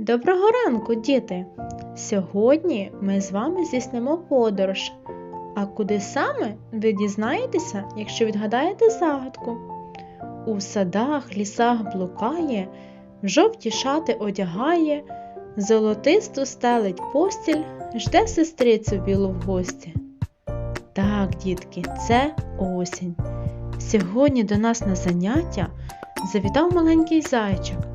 Доброго ранку, діти! Сьогодні ми з вами здійснимо подорож. А куди саме ви дізнаєтеся, якщо відгадаєте загадку? У садах, лісах блукає, в жовті шати одягає, золотисту стелить постіль, жде сестрицю білу в гості. Так, дітки, це осінь. Сьогодні до нас на заняття завітав маленький зайчик.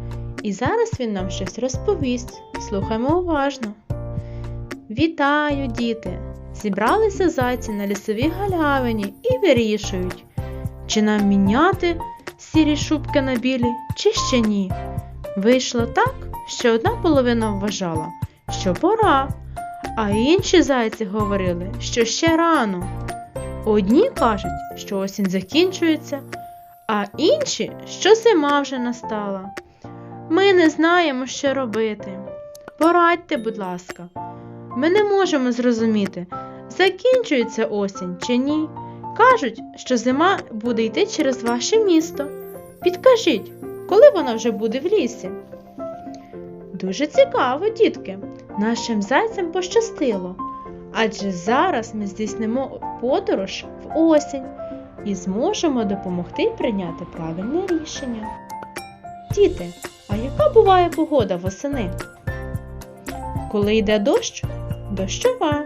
І зараз він нам щось розповість. Слухаймо уважно. Вітаю, діти! Зібралися зайці на лісовій галявині і вирішують, чи нам міняти сірі шубки на білі, чи ще ні. Вийшло так, що одна половина вважала, що пора, а інші зайці говорили, що ще рано. Одні кажуть, що осінь закінчується, а інші, що зима вже настала. Ми не знаємо, що робити. Порадьте, будь ласка. Ми не можемо зрозуміти, закінчується осінь чи ні. Кажуть, що зима буде йти через ваше місто. Підкажіть, коли вона вже буде в лісі? Дуже цікаво, дітки. Нашим зайцям пощастило. Адже зараз ми здійснимо подорож в осінь і зможемо допомогти прийняти правильне рішення. Діти, а яка буває погода восени? Коли йде дощ дощова.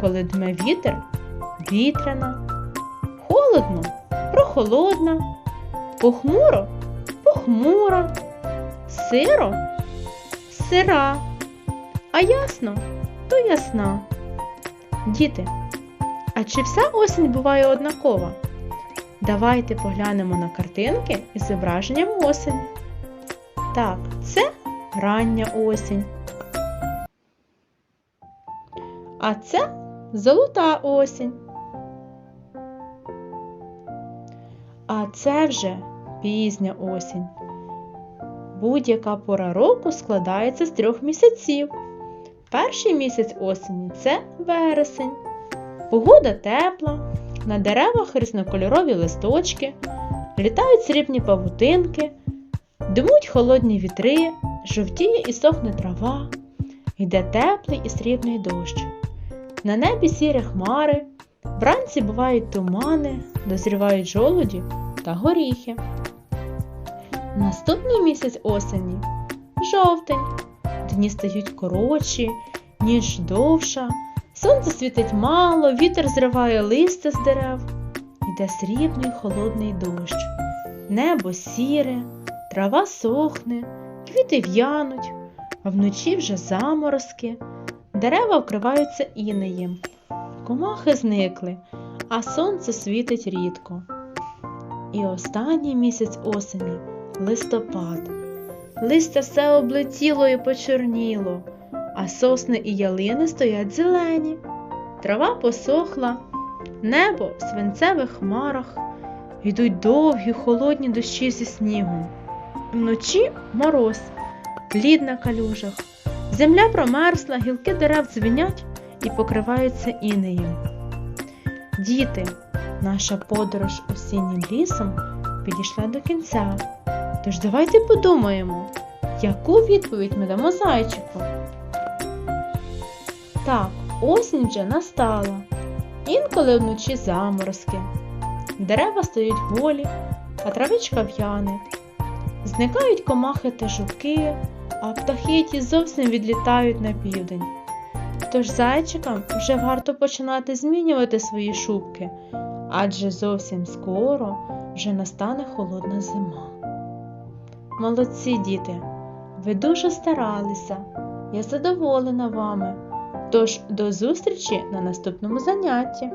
Коли дме вітер вітряна. Холодно прохолодна. Похмуро похмура. Сиро сира. А ясно то ясна. Діти, а чи вся осінь буває однакова? Давайте поглянемо на картинки із зображенням осені. Так, це рання осінь. А це золота осінь. А це вже пізня осінь. Будь-яка пора року складається з трьох місяців. Перший місяць осені це вересень. Погода тепла, на деревах різнокольорові листочки, літають срібні павутинки, дмуть холодні вітри, жовтіє і сохне трава, йде теплий і срібний дощ. На небі сірі хмари, вранці бувають тумани, дозрівають жолуді та горіхи. Наступний місяць осені жовтень. Дні стають коротші, ніж довша, сонце світить мало, вітер зриває листя з дерев, йде срібний холодний дощ. Небо сіре, трава сохне, квіти в'януть, а вночі вже заморозки, дерева вкриваються інеєм. Комахи зникли, а сонце світить рідко. І останній місяць осені листопад. Листя все облетіло і почорніло, а сосни і ялини стоять зелені. Трава посохла, небо в свинцевих хмарах, йдуть довгі холодні дощі зі снігом. Вночі мороз, лід на калюжах, земля промерзла, гілки дерев дзвенять і покриваються інеєм. Діти, наша подорож осіннім лісом підійшла до кінця. Тож давайте подумаємо, яку відповідь ми дамо зайчику. Так, осінь вже настала. Інколи вночі заморозки. Дерева стають голі, а травичка в'яне. Зникають комахи та жуки, а птахи ті зовсім відлітають на південь. Тож зайчикам вже варто починати змінювати свої шубки, адже зовсім скоро вже настане холодна зима. Молодці діти, ви дуже старалися. Я задоволена вами. Тож до зустрічі на наступному занятті!